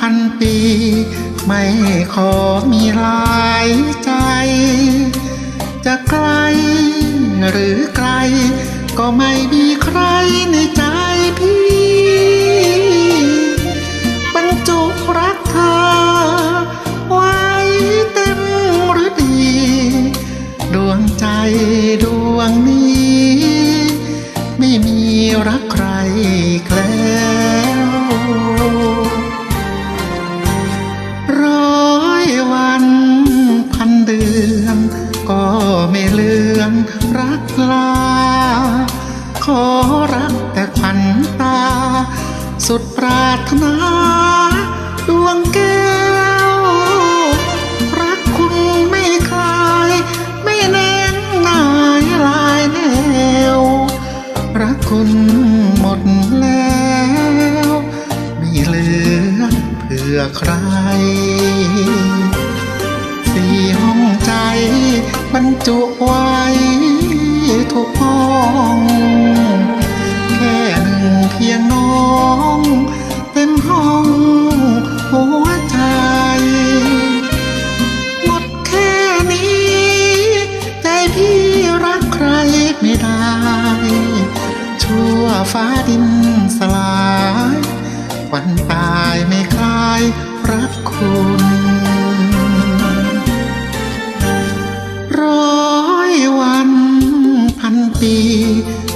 พันปี ไม่ขอมีหลายใจ จะไกลหรือไกล ก็ไม่มีใครในใจพี่ บรรจุรักเธอ ลา ขอรักแต่ขวัญตา สุดปรารถนาดวงแก้ว รักคุณไม่คลาย ไม่แน่นนายลายแนว รักคุณหมดแล้ว ไม่เหลือเพื่อใครสี่ห้องใจบรรจุไว้ ทุกห้อง แค่หนึ่งเพียงน้อง เต็มห้องหัวใจ หมดแค่นี้ ใจพี่รักใครไม่ได้ ชั่วฟ้าดินสลาย วันตายไม่คลายรักคุณ ปี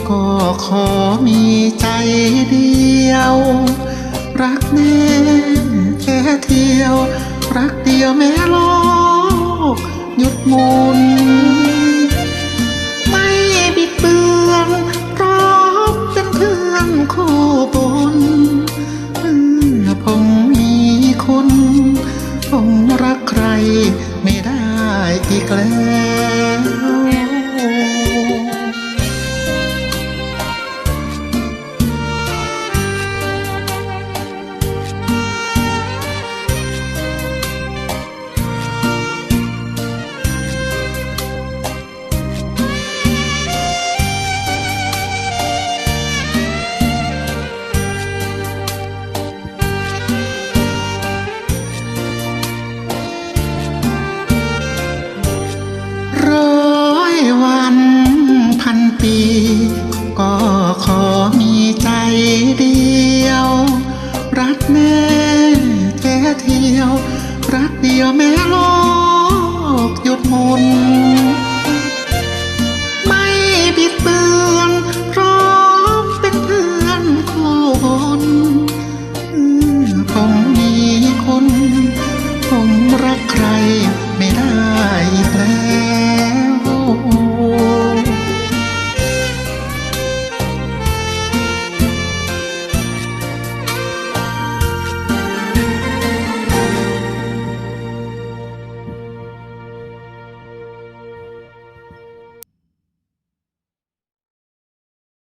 ก็ขอมีใจเดียว รักแน่แค่เที่ยว รักเดียวแม้โลก หยุดมุนไม่บิดเบือนพราะเป็นเพื่อนคู่บุญเมื่อผมมีคุณผมรักใครไม่ได้อีกแล้ว พั